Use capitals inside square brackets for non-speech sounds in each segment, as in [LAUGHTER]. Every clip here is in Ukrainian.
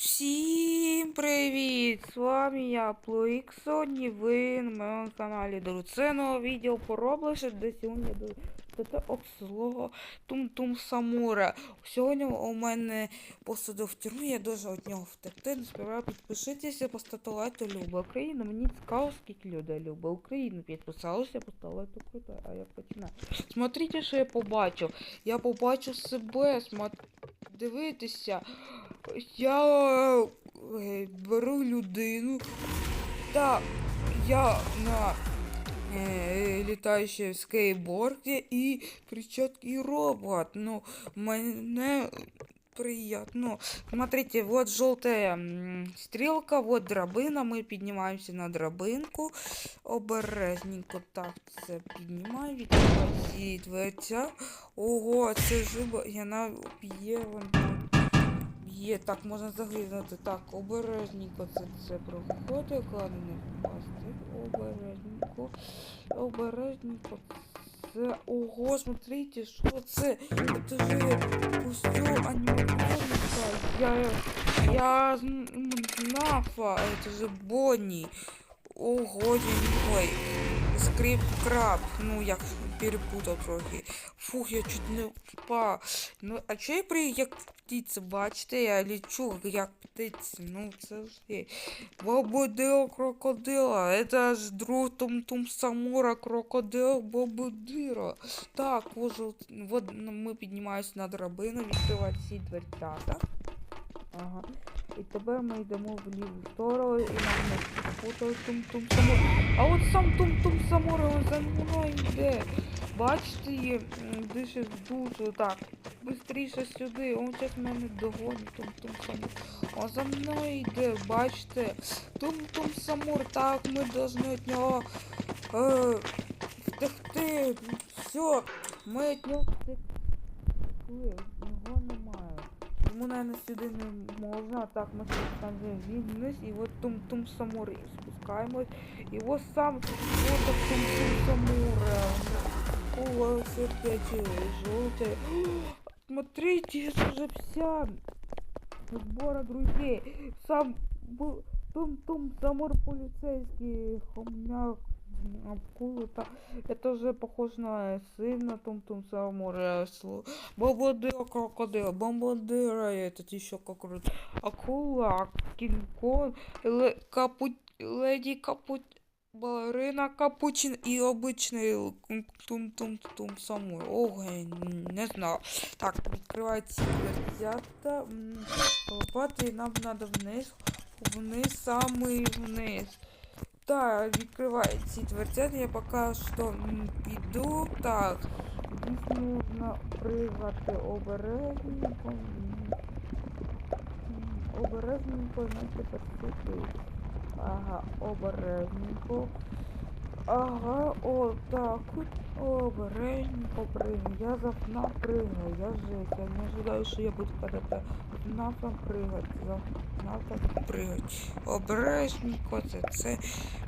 Всім привіт! З вами я Плуїк Соні, ви на моєму каналі Друг. Це нове відео по Роблоксі, де сьогодні це обслугову Тум-Тум Самура. Сьогодні у мене посадив в тюрму, я дуже від нього втекти. Не співаю підпишитися, поставте лайк, хто любить Україну. Мені цікаво, скільки людей любить Україну. Підписалися, поставте лайк, круто, а я починаю. Смотрите, що я побачив. Я побачив себе, смат... дивитися. Я е, беру людину. Так, я на е, літаючій скейтборді і перчатки робот. Ну, мене приятно. Смотрите, вот желтая стрелка, вот драбина. Мы поднимаемся на драбинку. Обережненько так це піднімаю. Відкриваю. Ого, це жиба. І вона б'є вон там. Є, так, можна загрізнути. Так, обережненько це, це проходить, головне не впасти. Обережненько. Обережненько. Це. Ого, смотрите, що це? Це же костюм аніматроника. Я. Я нафа. Это же Бонні. Ого, ой. Скрип краб. Ну, я перепутав трохи. Фух, я чуть не впав. Ну, а чого я при як птиця, бачите, я лічу як птиця. Ну, це ж є. Бободил крокодила. Это ж друг Тум-Тум Самура, крокодил Бободира. Так, жел- вот ми піднімаємося на драбину, відкривають всі дверцята. Ага. І тепер ми йдемо в ліву сторону і нам Тум-Тум Самура. А от сам Тум-Тум Самура він за мною йде. Бачите, є, дише душу. Так, бистріше сюди. Он зараз мене догонить Тум-Тум Самур. О, за мною йде, бачите. Тум-Тум Самур, так, ми повинні від нього е, втекти. Все, ми від нього втекли. Немає. Наверное, сюди не можна. Так, ми спускаємося вниз. І от Тум-Тум Самур спускаємось. І ось сам вот Тум-Тум Самур. О, все опять желтое. [GASPS] Смотрите, это же вся сбора друзей. Сам был Тум-Тум Самур полицейский. Хомяк Акула, та- это же похоже на сына Тум-Тум Самура. Слу- Бомбардир крокодил, бомбардира этот еще как раз. Акула, Кинг-Конг, Ле- Капу... Леди Капу... Балерина Капучин і обичний тум-тум-тум самур. Ого, я не знаю. Так, відкриваються дверцята. м, Лопати, і нам треба вниз. Вниз, самий вниз. Так, відкривають ці дверцята, я поки що піду. Так, здесь нужно пригати обережненько. Обережненько, значить, сюди. Ага, обережненько. Ага, о, так от. Обережненько прыгаю. Я за ФНАФ прыгаю. Я жесть. Я не ожидаю, что я буду когда-то ФНАФом прыгать. За ФНАФом прыгать. Обережненько це це.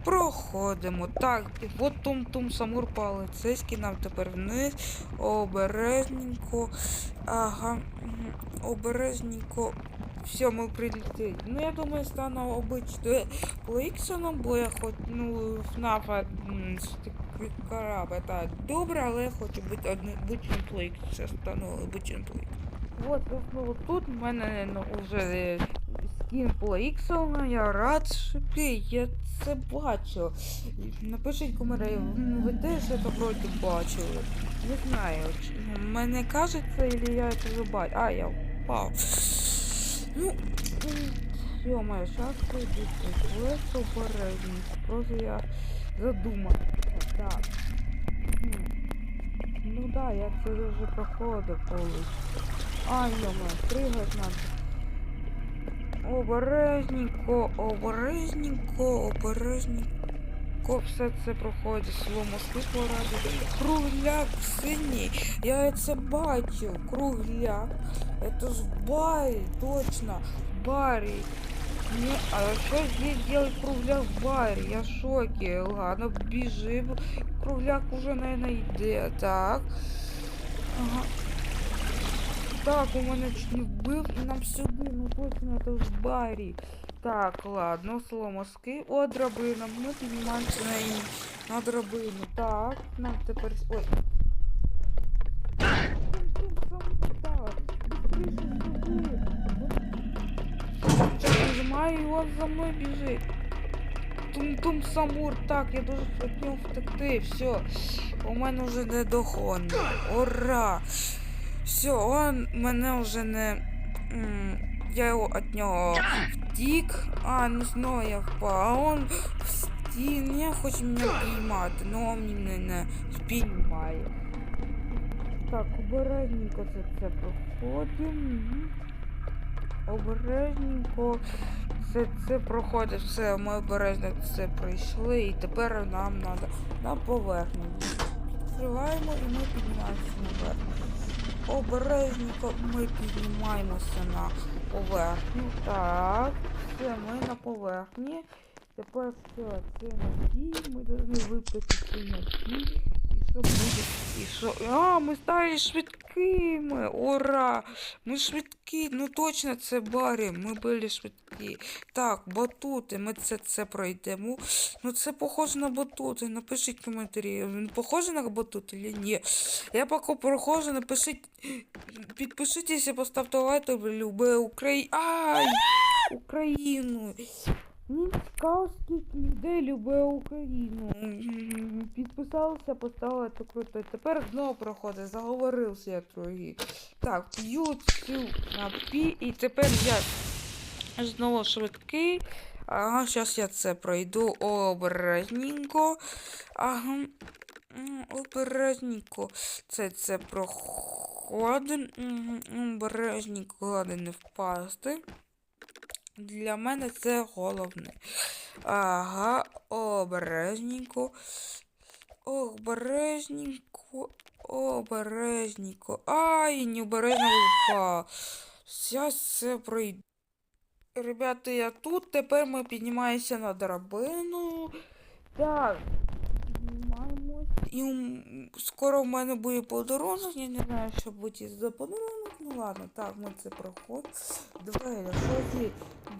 Проходимо. Так, і от Тум-Тум Самур полицейський нам тепер вниз. Обережненько. Ага. мгм, Обережненько. Все, ми прилетіли. Ну, я думаю, стану обичною Плейксоном, бо я хоч, ну, ФНАФа м, з таких кораб, это добре, але я хочу бути обичним Плейкс. Ще стану обичним Плейкс. Вот, знову тут в мене ну, вже е, скін Плейксона, я рад, що я це бачив. Напишіть коментарі, м, ви теж це вроді бачили. Не знаю, чи- мене кажеться, или я це вже бачу. А, я впав. Ну, ё-моё, сейчас пойдет квест обережний. Просто я задумався. Так. Хм. Ну да, я це вже проходив колись. А, ё-моё, пригать надо. Обережненько, обережненько, обережненько. Все це проходить слово світло ради. Кругляк синій. Я це бачив. Кругляк. Это ж баре, точно. Баре. Не, а что здесь делать кругляк в баре? Я в шоке. Ладно, бежим. Кругляк уже, наверное, йде. Так. Ага. Так, у мене чуть не вбив і нам сюди, ну точно это в барі. Так, ладно, сломоски. О, драбина. Ми піднімаємося на, ін- на драбину. Так, нам тепер. Ой. Сейчас нажимаю, і он за мною біжить. Тум-тум самур. Так, я дуже хотів втекти. Все. У мене вже не догони. Ура! Все, он мене вже не. Я його від нього втік. А, ну знову я впав. А он в стіні хоче мене піймати, но він мене не спіймає. Так, обережненько це це проходимо. Обережненько це, це проходить. Все, ми обережно це пройшли. І тепер нам треба на поверхню. Відкриваємо і ми піднімаємося наверх. Обережненько ми піднімаємося на поверхню. Так, все, ми на поверхні. Тепер все, це напій. Ми повинні випити цей напій. Що буде? І що? А, ми стали швидкими! Ура! Ми швидкі, ну точно це барі, ми були швидкі. Так, батути, ми це, це пройдемо. Ну це похоже на батути. Напишіть в коментарі. Він похоже на батут чи ні? Я поки прохожу, напишіть. Підпишитесь і поставте лайк, любе Україну. Ай! Україну. Мені цікаво, скільки людей любить Україну. М, Підписалися, поставили це круто. Тепер знову проходить, заговорився я трохи. Так, п'ю цю напій, і тепер я знову швидкий. Ага, зараз я це пройду обережненько. Ага. м, Обережненько. Це це проходимо. Обережненько, головне не впасти. Для мене це головне. Ага, обережненько. Обережненько. Обережненько. Ай, необережно упав. Зараз все пройду. Ребята, я тут. Тепер ми піднімаємося на драбину. Так. І скоро в мене буде подарунок. Я не знаю, що буде за подарунок. Ну ладно, так, ми це проходимо. Давай, що ці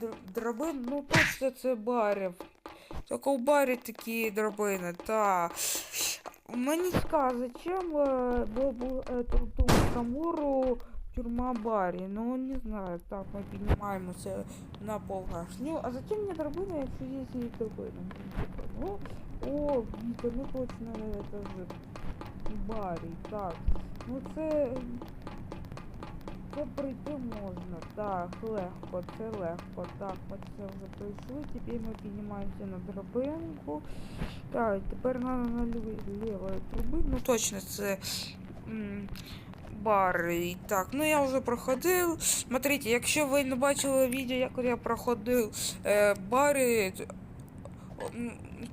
др- драбин, ну точно це барів. Тільки в барі такі драбини, так. Мені цікаво, зачем е, було б эту ту Камуру тюрма барі? Ну не знаю. Так, ми піднімаємося на поверхню. А зачем мені драбина, якщо є драбина? Ну, о, ну точно это же барі. Так. Ну це. Це пройти можна. Так, легко, це легко. Так, ми це вже пройшли. Тепер ми піднімаємося на драбинку. Так, тепер на, на лівої труби. Ну точно це. І Так, ну я вже проходив. Смотрите, якщо ви не бачили відео, як я проходив е, бари,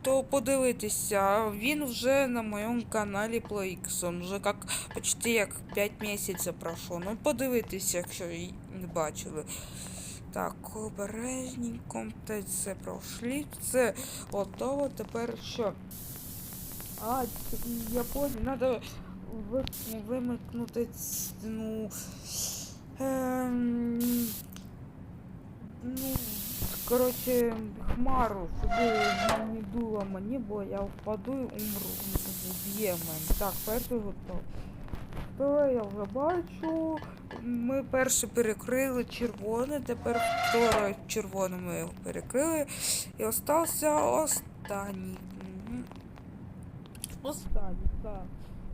то подивитися, він вже на моєму каналі PlayX. Он вже як почти як 5 місяців пройшло. Ну подивитися, якщо не бачили. Так, обережненько, та це пройшли. Це готово. Тепер що? А, я понял, ви, вимикнути ну. Ем, ну, коротше, хмару, щоб не дуло мені, бо я впаду і умру. Вб'є мене. Так, перший готов. Вторе я вже бачу. Ми перше перекрили червоне, тепер вторе червоне ми його перекрили. І остався останній. Останній, так.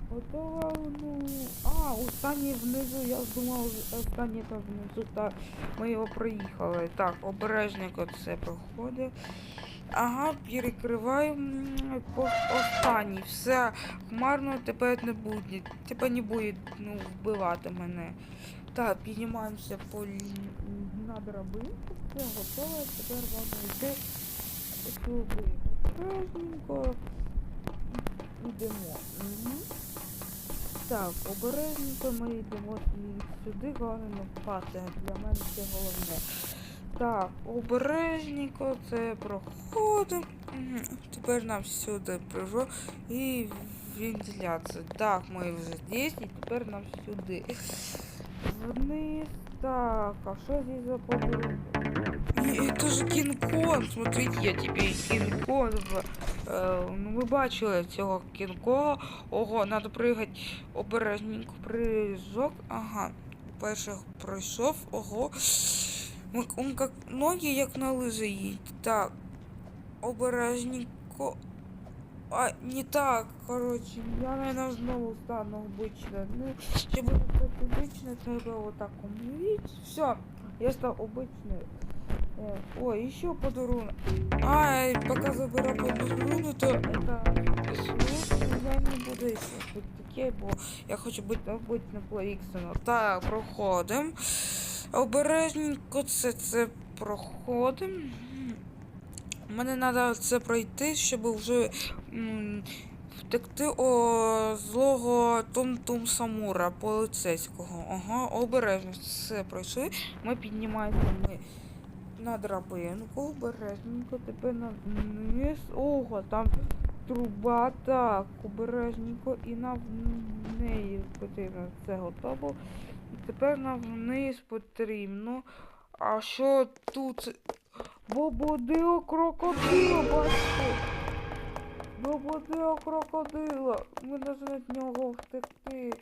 Готова, ну. А, останній внизу, я думав, останній там внизу, так. Ми його проїхали. Так, обережненько це проходить. Ага, перекриваємо останній. Все, хмарно тепер не буде. Тепер не буде ну, вбивати мене. Так, піднімаємося по на драбинку. Все готово. Тепер вам йти сюди. Обережненько. Йдемо. Так, обережненько ми йдемо сюди, головне не впасти. Для мене це головне. Так, обережненько це проходимо. Тепер нам сюди прижо і вентиляція. Так, ми вже здесь, і тепер нам сюди. вниз. Так, а что здесь за поворот? Это же Кинг-Конг, смотрите, я тебе Кинг-Конг. Е, ну, ми бачили цього Кінг-Конга. Ого, треба пригати обережненько прыжок. Ага, перший пройшов, ого. М- Он как ноги, як на лижі їдь. Так, обережненько. А, не так, короче, я, наверное, знову стану обычно. Ну, щоб стати обычно, треба вот так умереть. Все, я став обычной. Ой, еще подарунок. А, пока заберу подарунок, то это я не буду бути таке, бо я хочу бути обично Плейксону. Так, проходимо. Обережненько це це проходимо. Мене треба це пройти, щоб вже втекти о злого Тум-Тум Самура поліцейського. Ага, обережно все пройшли. Ми піднімаємося ми на драбинку, обережненько, тепер на низ. Ого, там труба, так, обережненько і на неї потрібно це готово. І тепер нам вниз потрібно. А що тут? Бободило крокодило, бачите? Бободило крокодило. Ми должны від нього втекти.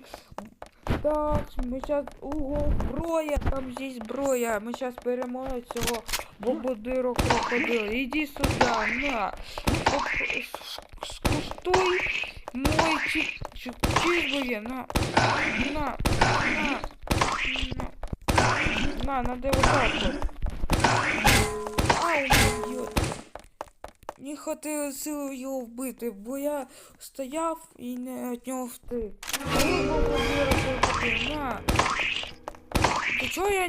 Так, ми сейчас... Ого, зброя, там здесь зброя. Ми сейчас переможемо цього бободиро крокодила. Іди сюди, на. Скуштуй мой чи... чи... чизбургер, на. На, на, на. На, надо вот так вот. Ау, идиот. Не хватило сили його вбити, бо я стояв і не від нього втик. Ой, бободиро крокодил, на. Ты чё я...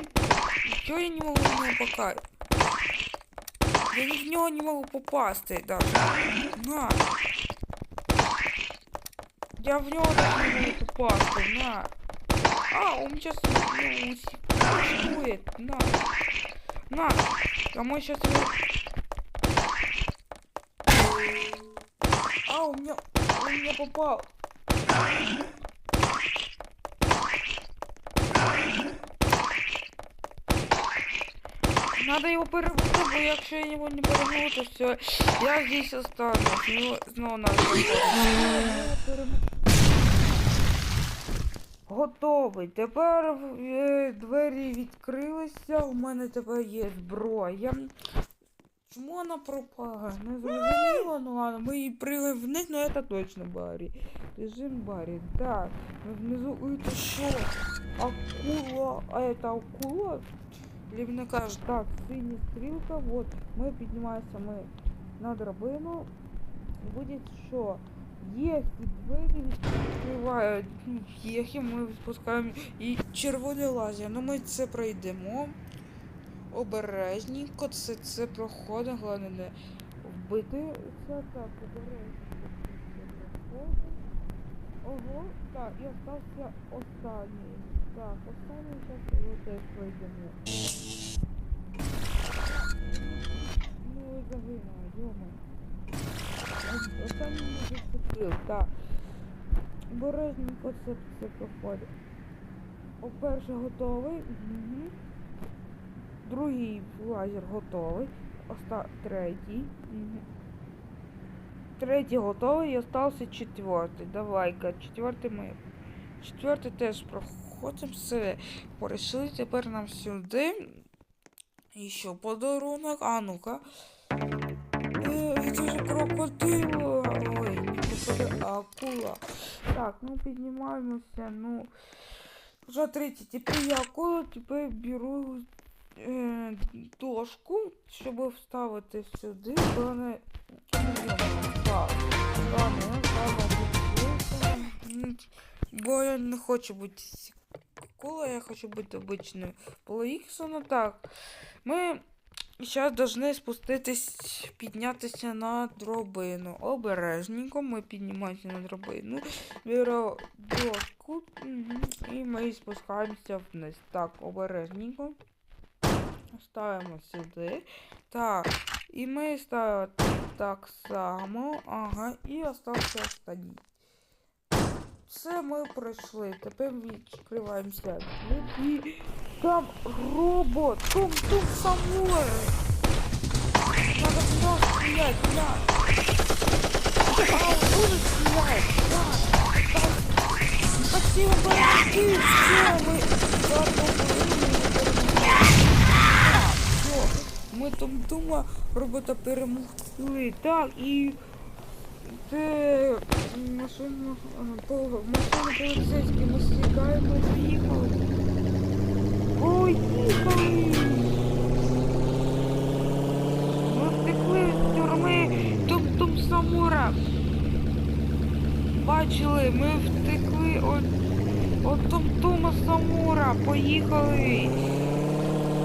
Чё я не могу в него пока... Я ни в него не могу попасти даже. На. Я в него даже не могу попасти, на. А, он сейчас ну, усекует, на. На. А мы сейчас его... А, у меня... Он меня попал. Надо его перебити, бо якщо я його не переб'ю, то все, я здесь останусь. Ну, знову надо. Готовий. Тепер е, двері відкрилися. У мене тепер є зброя. Чому вона пропала? Не зрозуміло, ну ладно, ми її пригаємо вниз, но это точно Барі. Режим Барі. Так, внизу это що? Акула. А это акула? Или мне кажуть, так, синя стрілка, вот, ми піднімаємося ми на драбину. І буде що? Єхи, двері відкривають. Ну, Єхи ми спускаємо і червоний лазер. Ну ми це пройдемо. Обережненько, це, це проходить, головне не вбити. Це так, обережненько. проходить. Ого, так, і остався останній. Так, останній зараз його теж пройдемо. Ну і загинула, йома. Останній не заступив, так. Обережненько це, це проходить. О, перший готовий. Угу. Другий лазер готовий. Оста... Третій. Угу. Третій готовий і остався четвертий. Давай-ка, четвертий ми. Четвертий теж проходимо. Все. Порішили тепер нам сюди. І що, подарунок? А ну-ка. Е, це ж крокодило. Ой, крокодил, акула. Так, ну піднімаємося, ну. Смотрите, тепер я акулу, тепер беру дошку, щоб вставити сюди. Ну, так, Бо я не хочу бути акулою, я хочу бути обичною Полоіксону. Так, ми зараз повинні спуститись, піднятися на дробину. Обережненько ми піднімаємося на дробину. Беру дошку і ми спускаємося вниз. Так, обережненько. Ставимо сюди. Так. І ми ставимо так само. Ага. І остався останній. Все ми пройшли. Тепер відкриваємося. І там робот, том том самой. Надо в нього стрілять, на. А, он буде стрілять, на. Спасибо, бородки, все, ми ми там дома робота перемогли. Так, і це машина, ага, по, машина поліцейські, ми стікаємо, поїхали. Поїхали! Ми втекли з тюрми Том-Том Самура. Бачили, ми втекли от, от Том-Тома Самура. Поїхали.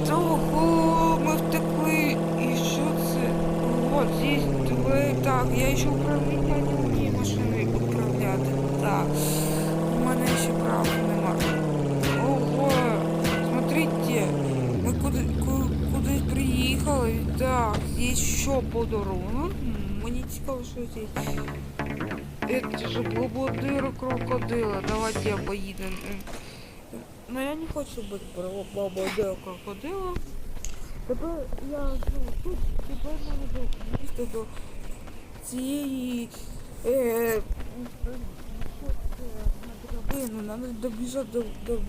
Того ми втекли. І що це? Вот здесь две. Так, я ще управління не вмію машиною управляти. Так. У мене ще прав нема. Ого, смотрите, ми куди, ку- кудись приїхали. Так, здесь що подарунок? Мені цікаво, що здесь. Это же бободыр крокодила. Давайте я поїду. Ну я не хочу бути бободыр крокодила. Тепер я ну, тут тепер мене до місто до цієї е, на драбину, нам добіжати до, до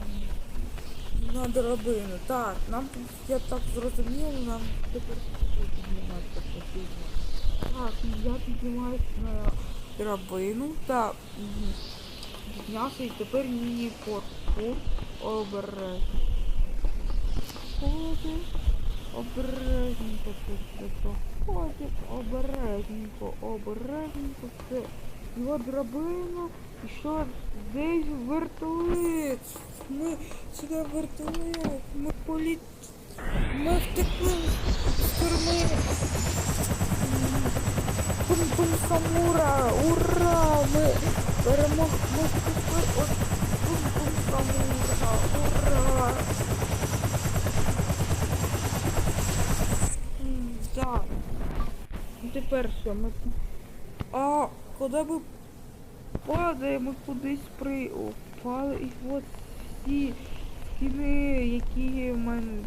на драбину. Так, нам я так зрозуміла, нам тепер підніматися потрібно. Так, я піднімаюся на драбину. Так, піднявся і тепер мені паркур обережно. Ходить, обережненько тут проходить, обережненько, обережненько, все. Його драбина, і що десь вертолет. Ми сюди вертолет, ми політ... Ми втекли з тюрми. Тум-тум Самура, ура! Ми перемогли, ми втекли от Тум-тум Самура, ура! Так. Ну, Тепер що ми. А куди ми падаємо кудись при впали і от всі стіни, які в мене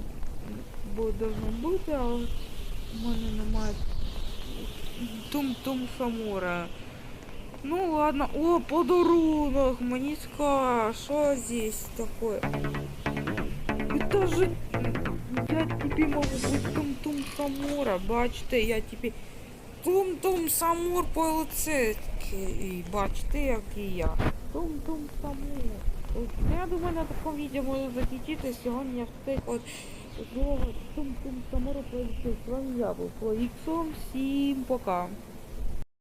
давно бути, але в мене немає Тум-тум Самура. Ну ладно. О, подарунок! Мені ска, здесь такое? Это же я тебе можу бути Тум-тум Самура. Бачите, я тебе Тум-тум Самур полицейський. Бачите, який я. Тум-тум Самур. Ну, Я думаю, на такому відео можу закінчити. Сьогодні я встиг от злого Тум-тум Самура полицейський. З вами я був Іксом. Всім пока.